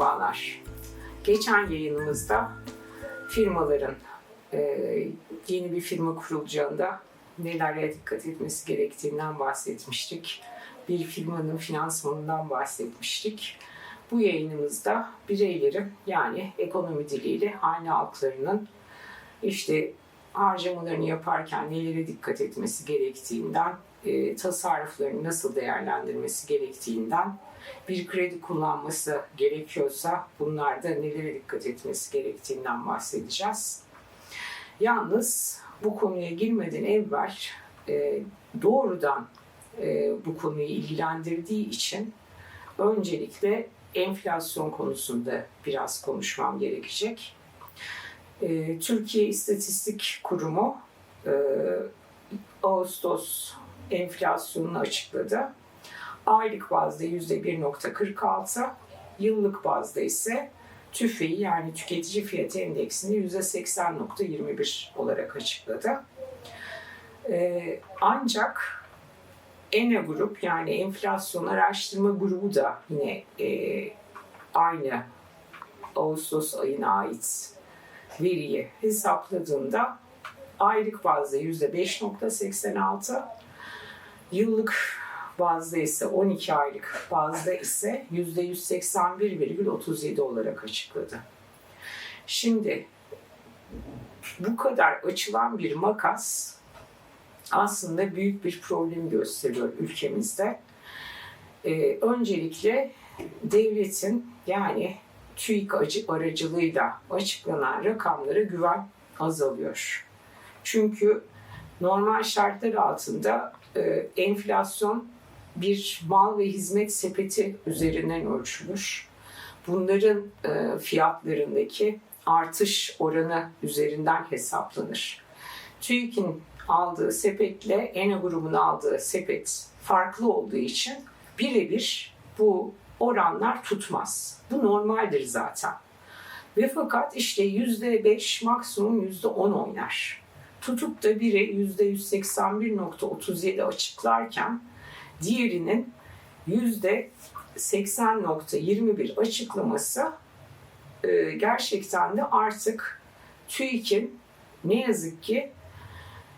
Merhabalar. Geçen yayınımızda firmaların e, yeni bir firma kurulacağında nelere dikkat etmesi gerektiğinden bahsetmiştik. Bir firmanın finansmanından bahsetmiştik. Bu yayınımızda bireylerin yani ekonomi diliyle hane halklarının işte harcamalarını yaparken nelere dikkat etmesi gerektiğinden, e, tasarruflarını nasıl değerlendirmesi gerektiğinden, bir kredi kullanması gerekiyorsa bunlarda nelere dikkat etmesi gerektiğinden bahsedeceğiz. Yalnız bu konuya girmeden evvel e, doğrudan e, bu konuyu ilgilendirdiği için öncelikle enflasyon konusunda biraz konuşmam gerekecek. E, Türkiye İstatistik Kurumu e, Ağustos enflasyonunu açıkladı. Aylık bazda %1.46, yıllık bazda ise TÜFE'yi yani tüketici fiyatı endeksini %80.21 olarak açıkladı. Ee, ancak ENA grup yani enflasyon araştırma grubu da yine e, aynı Ağustos ayına ait veriyi hesapladığında aylık bazda %5.86, yıllık bazda ise 12 aylık bazda ise %181,37 olarak açıkladı. Şimdi bu kadar açılan bir makas aslında büyük bir problem gösteriyor ülkemizde. Ee, öncelikle devletin yani TÜİK aracılığıyla açıklanan rakamlara güven azalıyor. Çünkü normal şartlar altında e, enflasyon bir mal ve hizmet sepeti üzerinden ölçülür. Bunların e, fiyatlarındaki artış oranı üzerinden hesaplanır. TÜİK'in aldığı sepetle ENA grubunun aldığı sepet farklı olduğu için birebir bu oranlar tutmaz. Bu normaldir zaten. Ve fakat işte yüzde beş maksimum yüzde on oynar. Tutup da biri yüzde 181.37 açıklarken diğerinin yüzde 80.21 açıklaması e, gerçekten de artık TÜİK'in ne yazık ki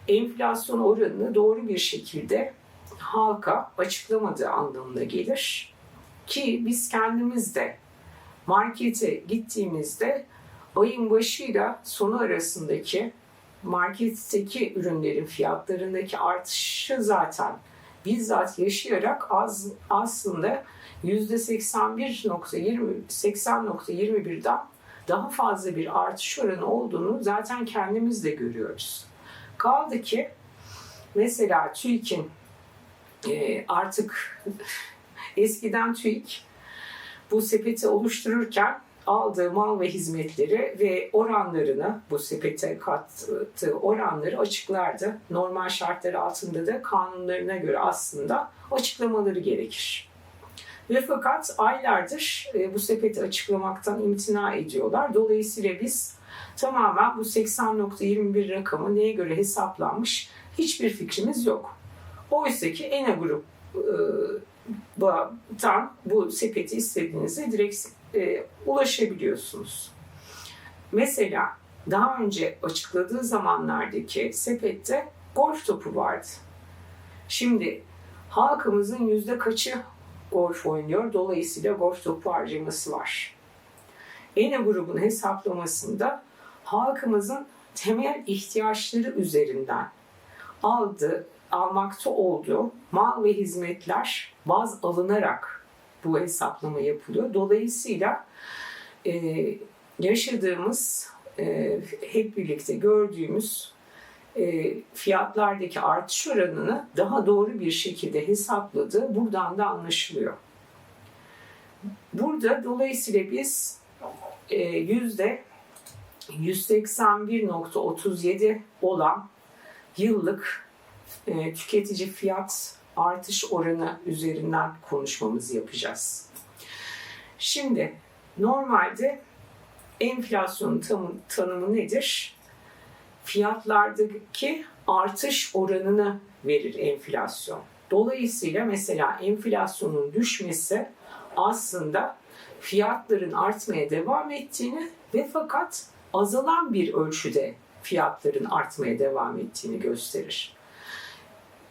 enflasyon oranını doğru bir şekilde halka açıklamadığı anlamına gelir. Ki biz kendimiz de markete gittiğimizde ayın başıyla sonu arasındaki marketteki ürünlerin fiyatlarındaki artışı zaten bizzat yaşayarak az aslında %81.20 80.21'den daha fazla bir artış oranı olduğunu zaten kendimiz de görüyoruz. Kaldı ki mesela TÜİK'in e, artık eskiden TÜİK bu sepeti oluştururken aldığı mal ve hizmetleri ve oranlarını bu sepete kattığı oranları açıklardı. Normal şartlar altında da kanunlarına göre aslında açıklamaları gerekir. Ve fakat aylardır e, bu sepeti açıklamaktan imtina ediyorlar. Dolayısıyla biz tamamen bu 80.21 rakamı neye göre hesaplanmış hiçbir fikrimiz yok. Oysa ki ENA grup e, bu sepeti istediğinizde direkt e, ulaşabiliyorsunuz. Mesela daha önce açıkladığı zamanlardaki sepette golf topu vardı. Şimdi halkımızın yüzde kaçı golf oynuyor? Dolayısıyla golf topu harcaması var. ENA grubun hesaplamasında halkımızın temel ihtiyaçları üzerinden aldığı, almakta olduğu mal ve hizmetler baz alınarak bu hesaplama yapılıyor. Dolayısıyla e, yaşadığımız, e, hep birlikte gördüğümüz e, fiyatlardaki artış oranını daha doğru bir şekilde hesapladığı buradan da anlaşılıyor. Burada dolayısıyla biz e, yüzde 181.37 olan yıllık e, tüketici fiyat artış oranı üzerinden konuşmamızı yapacağız. Şimdi normalde enflasyonun tanımı, tanımı nedir? Fiyatlardaki artış oranını verir enflasyon. Dolayısıyla mesela enflasyonun düşmesi aslında fiyatların artmaya devam ettiğini ve fakat azalan bir ölçüde fiyatların artmaya devam ettiğini gösterir.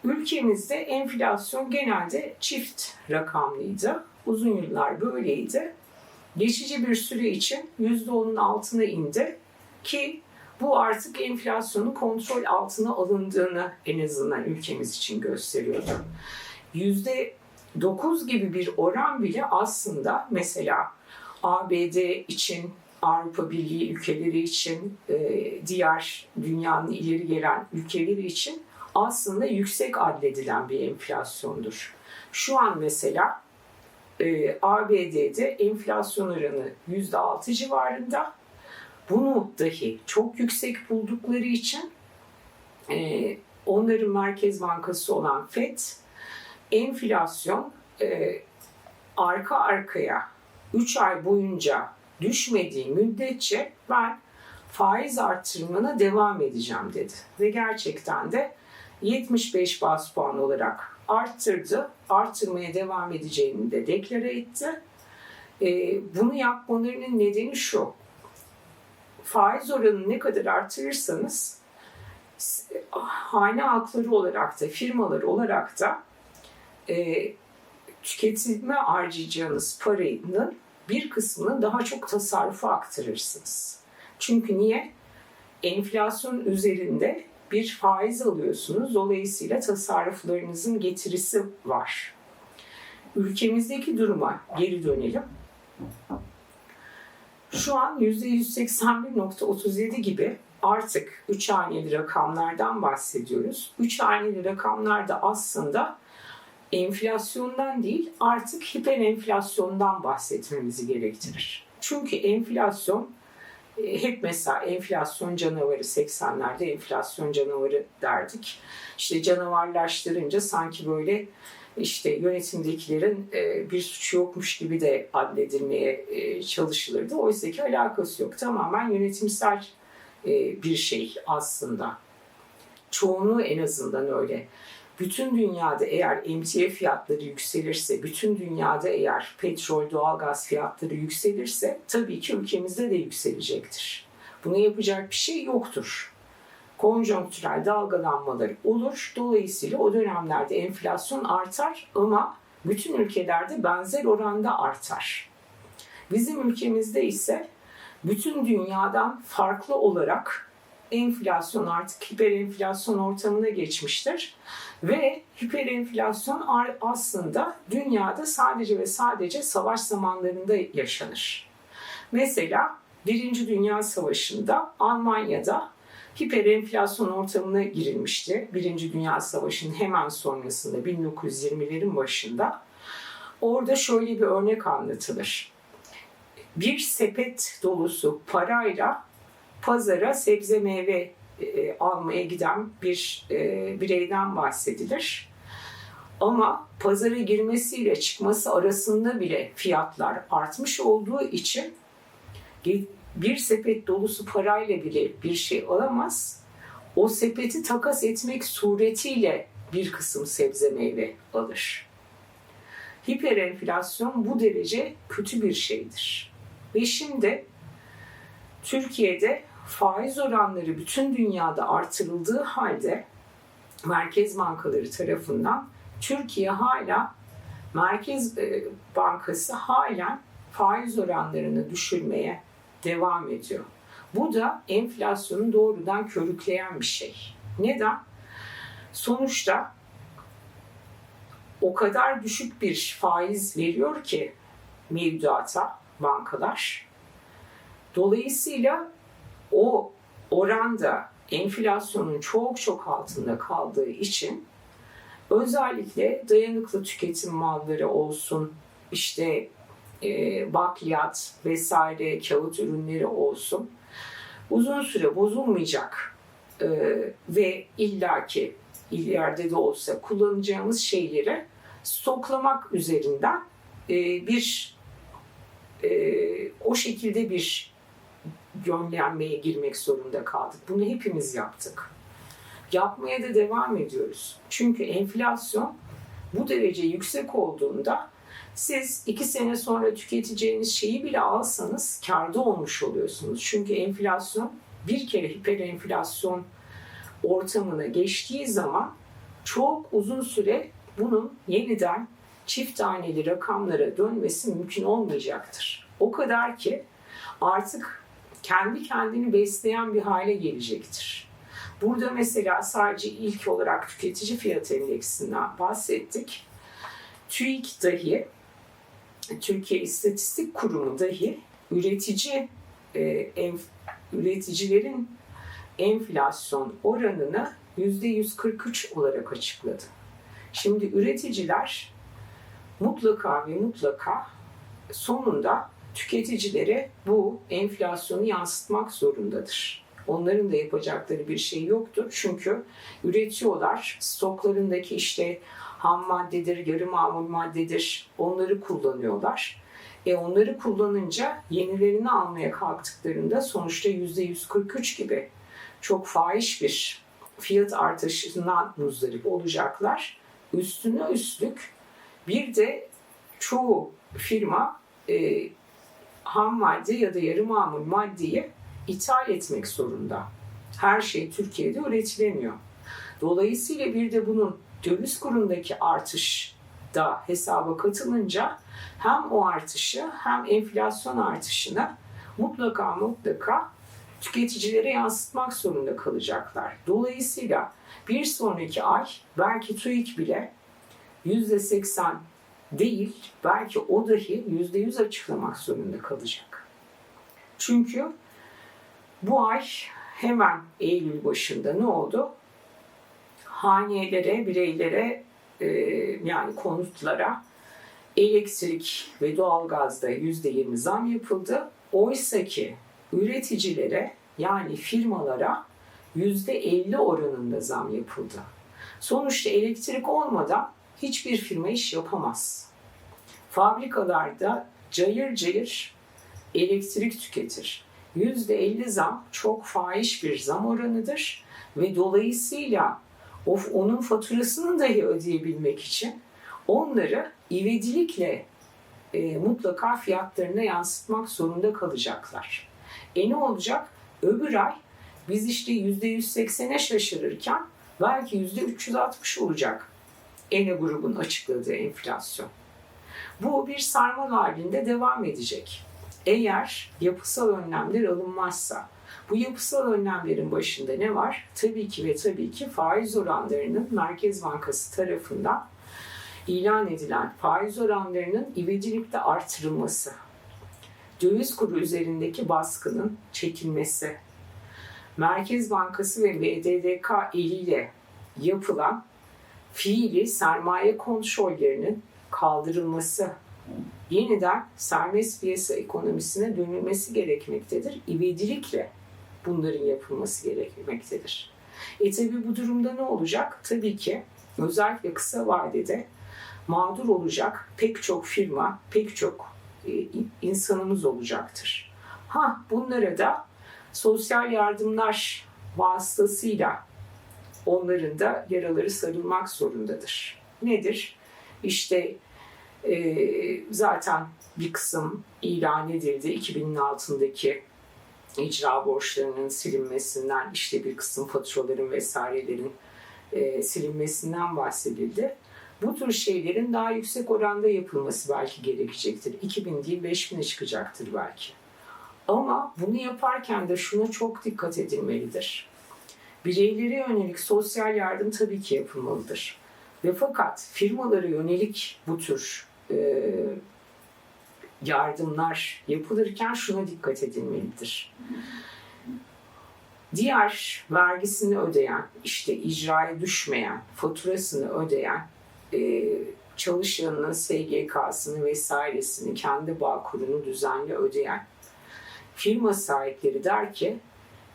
Ülkemizde enflasyon genelde çift rakamlıydı. Uzun yıllar böyleydi. Geçici bir süre için %10'un altına indi ki bu artık enflasyonun kontrol altına alındığını en azından ülkemiz için gösteriyordu. %9 gibi bir oran bile aslında mesela ABD için, Avrupa Birliği ülkeleri için, e, diğer dünyanın ileri gelen ülkeleri için aslında yüksek addedilen bir enflasyondur. Şu an mesela e, ABD'de enflasyon oranı %6 civarında. Bunu dahi çok yüksek buldukları için e, onların merkez bankası olan FED enflasyon e, arka arkaya 3 ay boyunca düşmediği müddetçe ben faiz artırımına devam edeceğim dedi. Ve gerçekten de 75 bas puan olarak arttırdı. Artırmaya devam edeceğini de deklare etti. E, bunu yapmalarının nedeni şu. Faiz oranını ne kadar artırırsanız hane halkları olarak da firmalar olarak da e, tüketime harcayacağınız paranın bir kısmını daha çok tasarrufa aktarırsınız. Çünkü niye? Enflasyon üzerinde bir faiz alıyorsunuz. Dolayısıyla tasarruflarınızın getirisi var. Ülkemizdeki duruma geri dönelim. Şu an %181.37 gibi artık 3 haneli rakamlardan bahsediyoruz. 3 haneli rakamlar da aslında enflasyondan değil artık hiper enflasyondan bahsetmemizi gerektirir. Çünkü enflasyon hep mesela enflasyon canavarı 80'lerde enflasyon canavarı derdik. İşte canavarlaştırınca sanki böyle işte yönetimdekilerin e, bir suçu yokmuş gibi de addedilmeye e, çalışılırdı. Oysa ki alakası yok. Tamamen yönetimsel bir şey aslında. Çoğunluğu en azından öyle bütün dünyada eğer emtia fiyatları yükselirse, bütün dünyada eğer petrol, doğalgaz fiyatları yükselirse tabii ki ülkemizde de yükselecektir. Buna yapacak bir şey yoktur. Konjonktürel dalgalanmalar olur. Dolayısıyla o dönemlerde enflasyon artar ama bütün ülkelerde benzer oranda artar. Bizim ülkemizde ise bütün dünyadan farklı olarak enflasyon artık hiperenflasyon ortamına geçmiştir. Ve hiperenflasyon aslında dünyada sadece ve sadece savaş zamanlarında yaşanır. Mesela Birinci Dünya Savaşı'nda Almanya'da hiperenflasyon ortamına girilmişti. Birinci Dünya Savaşı'nın hemen sonrasında 1920'lerin başında. Orada şöyle bir örnek anlatılır. Bir sepet dolusu parayla pazara sebze meyve e, almaya giden bir e, bireyden bahsedilir. Ama pazara girmesiyle çıkması arasında bile fiyatlar artmış olduğu için bir sepet dolusu parayla bile bir şey alamaz. O sepeti takas etmek suretiyle bir kısım sebze meyve alır. Hiperenflasyon bu derece kötü bir şeydir. Ve şimdi Türkiye'de faiz oranları bütün dünyada artırıldığı halde merkez bankaları tarafından Türkiye hala Merkez e, Bankası halen faiz oranlarını düşürmeye devam ediyor. Bu da enflasyonu doğrudan körükleyen bir şey. Neden? Sonuçta o kadar düşük bir faiz veriyor ki mevduata bankalar. Dolayısıyla o oranda enflasyonun çok çok altında kaldığı için özellikle dayanıklı tüketim malları olsun, işte e, bakliyat vesaire kağıt ürünleri olsun uzun süre bozulmayacak e, ve illaki ileride de olsa kullanacağımız şeyleri stoklamak üzerinden e, bir e, o şekilde bir yönlenmeye girmek zorunda kaldık. Bunu hepimiz yaptık. Yapmaya da devam ediyoruz. Çünkü enflasyon bu derece yüksek olduğunda Siz iki sene sonra tüketeceğiniz şeyi bile alsanız karda olmuş oluyorsunuz. Çünkü enflasyon bir kere hiperenflasyon ortamına geçtiği zaman çok uzun süre bunun yeniden çift taneli rakamlara dönmesi mümkün olmayacaktır. O kadar ki artık kendi kendini besleyen bir hale gelecektir. Burada mesela sadece ilk olarak tüketici fiyat endeksinden bahsettik. TÜİK dahi, Türkiye İstatistik Kurumu dahi üretici e, enf, üreticilerin enflasyon oranını %143 olarak açıkladı. Şimdi üreticiler mutlaka ve mutlaka sonunda tüketicilere bu enflasyonu yansıtmak zorundadır. Onların da yapacakları bir şey yoktur. Çünkü üretiyorlar. Stoklarındaki işte ham maddedir, yarı mamul maddedir. Onları kullanıyorlar. E onları kullanınca yenilerini almaya kalktıklarında sonuçta %143 gibi çok fahiş bir fiyat artışından muzdarip olacaklar. Üstüne üstlük bir de çoğu firma e, ham madde ya da yarı mamul maddeyi ithal etmek zorunda. Her şey Türkiye'de üretilemiyor. Dolayısıyla bir de bunun döviz kurundaki artış da hesaba katılınca hem o artışı hem enflasyon artışını mutlaka mutlaka tüketicilere yansıtmak zorunda kalacaklar. Dolayısıyla bir sonraki ay belki TÜİK bile %80 değil, belki o dahi %100 açıklamak zorunda kalacak. Çünkü bu ay hemen Eylül başında ne oldu? Hanelere, bireylere e, yani konutlara elektrik ve doğalgazda %20 zam yapıldı. Oysa ki üreticilere yani firmalara %50 oranında zam yapıldı. Sonuçta elektrik olmadan hiçbir firma iş yapamaz. Fabrikalarda cayır cayır elektrik tüketir. %50 zam çok fahiş bir zam oranıdır ve dolayısıyla of onun faturasını dahi ödeyebilmek için onları ivedilikle e, mutlaka fiyatlarına yansıtmak zorunda kalacaklar. E ne olacak? Öbür ay biz işte %180'e şaşırırken belki %360 olacak ENE grubun açıkladığı enflasyon. Bu bir sarmal halinde devam edecek. Eğer yapısal önlemler alınmazsa, bu yapısal önlemlerin başında ne var? Tabii ki ve tabii ki faiz oranlarının Merkez Bankası tarafından ilan edilen faiz oranlarının ivedilikte artırılması, döviz kuru üzerindeki baskının çekilmesi, Merkez Bankası ve BDDK eliyle yapılan fiili sermaye kontrollerinin kaldırılması, yeniden serbest piyasa ekonomisine dönülmesi gerekmektedir. İvedilikle bunların yapılması gerekmektedir. E tabi bu durumda ne olacak? Tabii ki özellikle kısa vadede mağdur olacak pek çok firma, pek çok e, insanımız olacaktır. Ha bunlara da sosyal yardımlar vasıtasıyla onların da yaraları sarılmak zorundadır. Nedir? İşte e, zaten bir kısım ilan edildi 2000'in altındaki icra borçlarının silinmesinden, işte bir kısım faturaların vesairelerin e, silinmesinden bahsedildi. Bu tür şeylerin daha yüksek oranda yapılması belki gerekecektir. 2000 değil 5000'e çıkacaktır belki. Ama bunu yaparken de şuna çok dikkat edilmelidir. Bireylere yönelik sosyal yardım tabii ki yapılmalıdır. Ve fakat firmalara yönelik bu tür e, yardımlar yapılırken şuna dikkat edilmelidir. Diğer vergisini ödeyen, işte icraya düşmeyen, faturasını ödeyen e, çalışanının SGK'sını vesairesini, kendi bağ kurunu düzenli ödeyen firma sahipleri der ki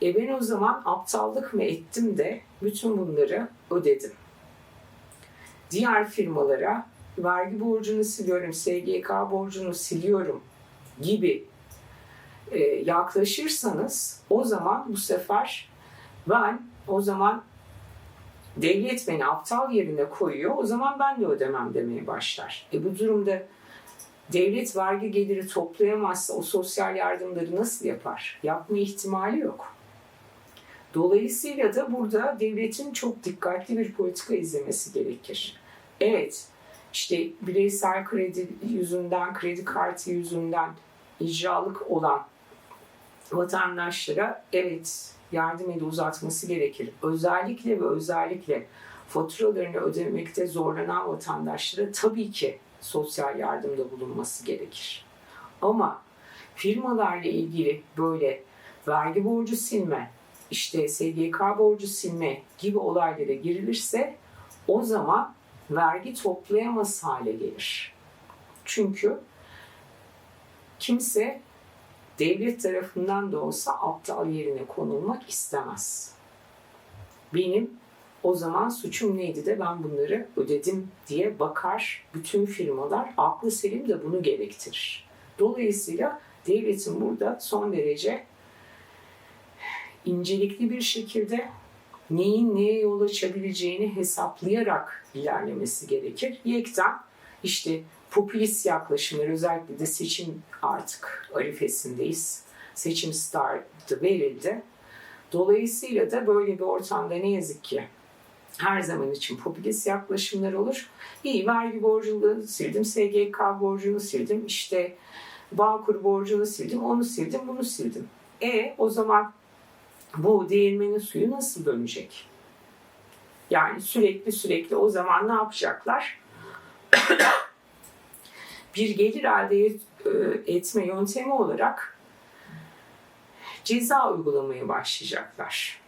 e ben o zaman aptallık mı ettim de bütün bunları ödedim. Diğer firmalara vergi borcunu siliyorum, SGK borcunu siliyorum gibi e, yaklaşırsanız o zaman bu sefer ben o zaman devlet beni aptal yerine koyuyor o zaman ben de ödemem demeye başlar. E bu durumda devlet vergi geliri toplayamazsa o sosyal yardımları nasıl yapar? Yapma ihtimali yok. Dolayısıyla da burada devletin çok dikkatli bir politika izlemesi gerekir. Evet, işte bireysel kredi yüzünden, kredi kartı yüzünden icralık olan vatandaşlara evet yardım eli uzatması gerekir. Özellikle ve özellikle faturalarını ödemekte zorlanan vatandaşlara tabii ki sosyal yardımda bulunması gerekir. Ama firmalarla ilgili böyle vergi borcu silme, işte SGK borcu silme gibi olaylara girilirse o zaman vergi toplayamaz hale gelir. Çünkü kimse devlet tarafından da olsa aptal yerine konulmak istemez. Benim o zaman suçum neydi de ben bunları ödedim diye bakar bütün firmalar. Aklı selim de bunu gerektirir. Dolayısıyla devletin burada son derece incelikli bir şekilde neyin neye yol açabileceğini hesaplayarak ilerlemesi gerekir. Yekten işte popülist yaklaşımlar özellikle de seçim artık arifesindeyiz. Seçim startı verildi. Dolayısıyla da böyle bir ortamda ne yazık ki her zaman için popülist yaklaşımlar olur. İyi vergi borcunu sildim, SGK borcunu sildim, işte Bağkur borcunu sildim, onu sildim, bunu sildim. E o zaman bu değirmenin suyu nasıl dönecek? Yani sürekli sürekli o zaman ne yapacaklar? bir gelir elde e, etme yöntemi olarak ceza uygulamaya başlayacaklar.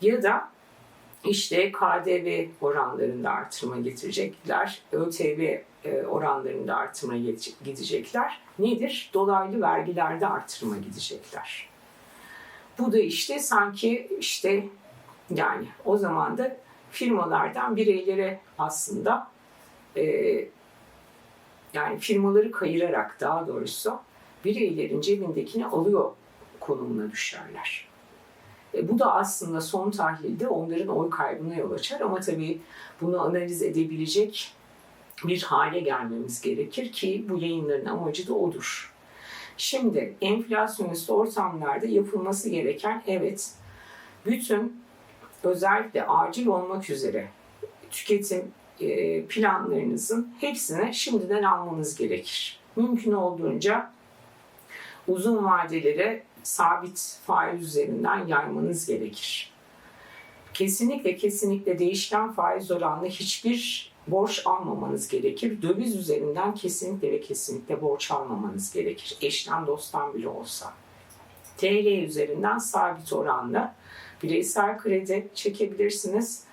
Ya da işte KDV oranlarında artırma getirecekler, ÖTV e, oranlarında artırma gide- gidecekler. Nedir? Dolaylı vergilerde artırma gidecekler. Bu da işte sanki işte yani o zaman da firmalardan bireylere aslında e, yani firmaları kayırarak daha doğrusu bireylerin cebindekini alıyor konumuna düşerler. E, bu da aslında son tahlilde onların oy kaybına yol açar ama tabii bunu analiz edebilecek bir hale gelmemiz gerekir ki bu yayınların amacı da odur. Şimdi enflasyonist ortamlarda yapılması gereken evet bütün özellikle acil olmak üzere tüketim e, planlarınızın hepsini şimdiden almanız gerekir. Mümkün olduğunca uzun vadelere sabit faiz üzerinden yaymanız gerekir. Kesinlikle kesinlikle değişken faiz oranlı hiçbir borç almamanız gerekir. Döviz üzerinden kesinlikle ve kesinlikle borç almamanız gerekir. Eşten dosttan bile olsa. TL üzerinden sabit oranla bireysel kredi çekebilirsiniz.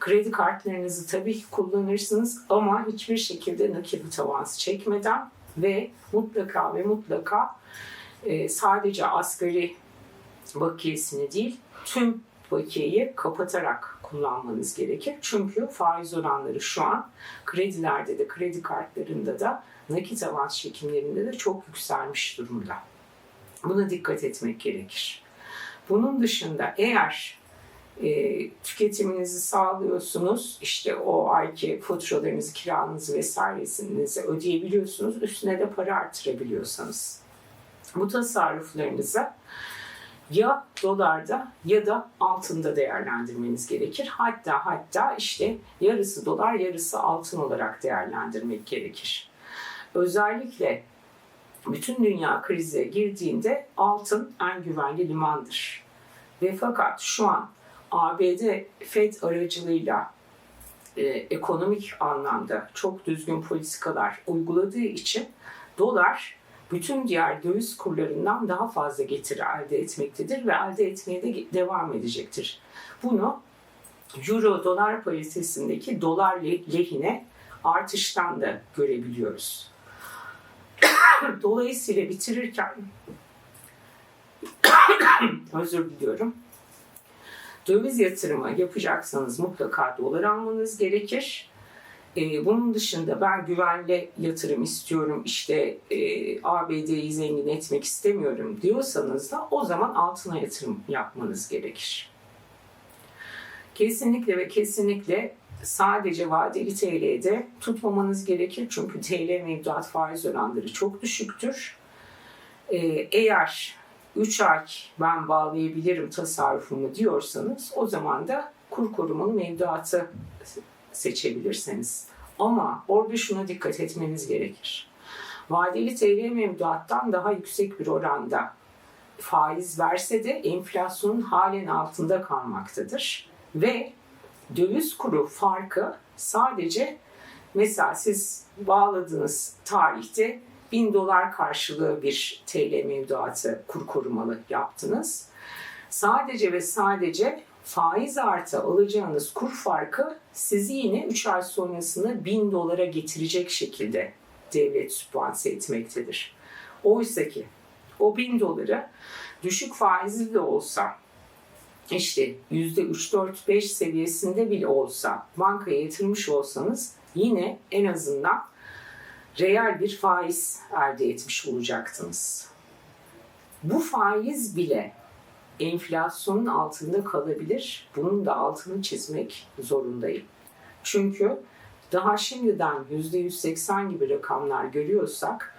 Kredi kartlarınızı tabii ki kullanırsınız ama hiçbir şekilde nakit avans çekmeden ve mutlaka ve mutlaka e, sadece asgari bakiyesini değil tüm bakiyeyi kapatarak kullanmanız gerekir. Çünkü faiz oranları şu an kredilerde de kredi kartlarında da nakit avans çekimlerinde de çok yükselmiş durumda. Buna dikkat etmek gerekir. Bunun dışında eğer e, tüketiminizi sağlıyorsunuz, işte o ayki faturalarınızı, kiranızı vesairesinizi ödeyebiliyorsunuz, üstüne de para artırabiliyorsanız bu tasarruflarınızı ya dolarda ya da altında değerlendirmeniz gerekir. Hatta hatta işte yarısı dolar yarısı altın olarak değerlendirmek gerekir. Özellikle bütün dünya krize girdiğinde altın en güvenli limandır. Ve fakat şu an ABD Fed aracılığıyla e, ekonomik anlamda çok düzgün politikalar uyguladığı için dolar bütün diğer döviz kurlarından daha fazla getiri elde etmektedir ve elde etmeye de devam edecektir. Bunu euro dolar paritesindeki dolar lehine artıştan da görebiliyoruz. Dolayısıyla bitirirken özür diliyorum. Döviz yatırımı yapacaksanız mutlaka dolar almanız gerekir. Ee, bunun dışında ben güvenli yatırım istiyorum, işte e, ABD'yi zengin etmek istemiyorum diyorsanız da o zaman altına yatırım yapmanız gerekir. Kesinlikle ve kesinlikle sadece vadeli TL'de tutmamanız gerekir. Çünkü TL mevduat faiz oranları çok düşüktür. Ee, eğer 3 ay ben bağlayabilirim tasarrufumu diyorsanız o zaman da kur korumalı mevduatı seçebilirsiniz. Ama orada şuna dikkat etmeniz gerekir. Vadeli TL mevduattan daha yüksek bir oranda faiz verse de enflasyonun halen altında kalmaktadır. Ve döviz kuru farkı sadece mesela siz bağladığınız tarihte 1000 dolar karşılığı bir TL mevduatı kur korumalı yaptınız. Sadece ve sadece faiz artı alacağınız kur farkı sizi yine 3 ay sonrasında 1000 dolara getirecek şekilde devlet sübvanse etmektedir. Oysa ki o 1000 doları düşük faizli de olsa işte %3-4-5 seviyesinde bile olsa bankaya yatırmış olsanız yine en azından reel bir faiz elde etmiş olacaktınız. Bu faiz bile enflasyonun altında kalabilir. Bunun da altını çizmek zorundayım. Çünkü daha şimdiden %180 gibi rakamlar görüyorsak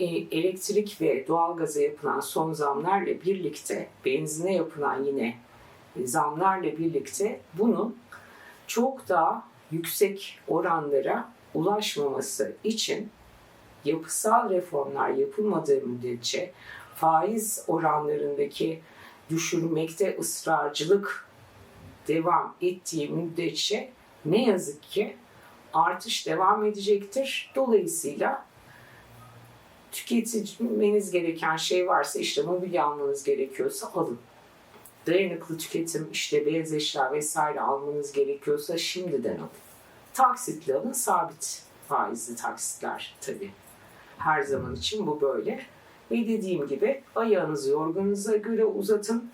e, elektrik ve doğalgaza yapılan son zamlarla birlikte benzine yapılan yine zamlarla birlikte bunun çok daha yüksek oranlara ulaşmaması için yapısal reformlar yapılmadığı müddetçe faiz oranlarındaki düşürmekte ısrarcılık devam ettiği müddetçe ne yazık ki artış devam edecektir. Dolayısıyla tüketmeniz gereken şey varsa işte mobilya almanız gerekiyorsa alın. Dayanıklı tüketim işte beyaz eşya vesaire almanız gerekiyorsa şimdiden alın. Taksitli alın sabit faizli taksitler tabii. Her zaman için bu böyle. Ve dediğim gibi ayağınızı yorganınıza göre uzatın.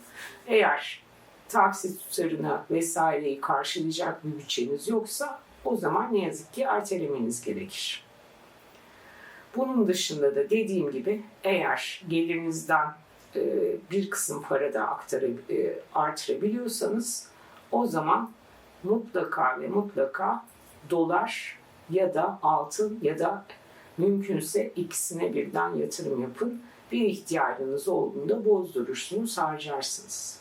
Eğer taksit tutarına vesaireyi karşılayacak bir bütçeniz yoksa o zaman ne yazık ki ertelemeniz gerekir. Bunun dışında da dediğim gibi eğer gelirinizden e, bir kısım para da aktarab- e, artırabiliyorsanız o zaman mutlaka ve mutlaka dolar ya da altın ya da mümkünse ikisine birden yatırım yapın. Bir ihtiyacınız olduğunda bozdurursunuz, harcarsınız.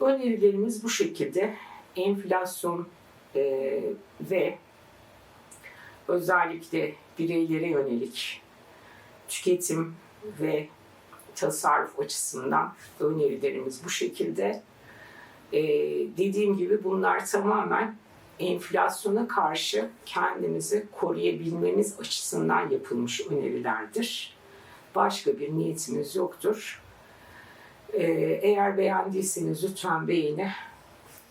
Önerilerimiz bu şekilde. Enflasyon e, ve özellikle bireylere yönelik tüketim ve tasarruf açısından önerilerimiz bu şekilde. Ee, dediğim gibi bunlar tamamen enflasyona karşı kendimizi koruyabilmemiz açısından yapılmış önerilerdir. Başka bir niyetimiz yoktur. Ee, eğer beğendiyseniz lütfen beğeni,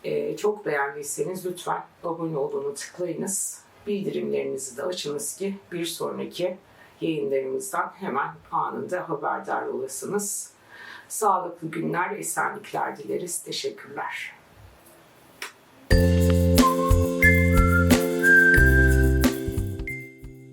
ee, çok beğendiyseniz lütfen abone olunu tıklayınız. Bildirimlerinizi de açınız ki bir sonraki yayınlarımızdan hemen anında haberdar olasınız. Sağlıklı günler, esenlikler dileriz. Teşekkürler.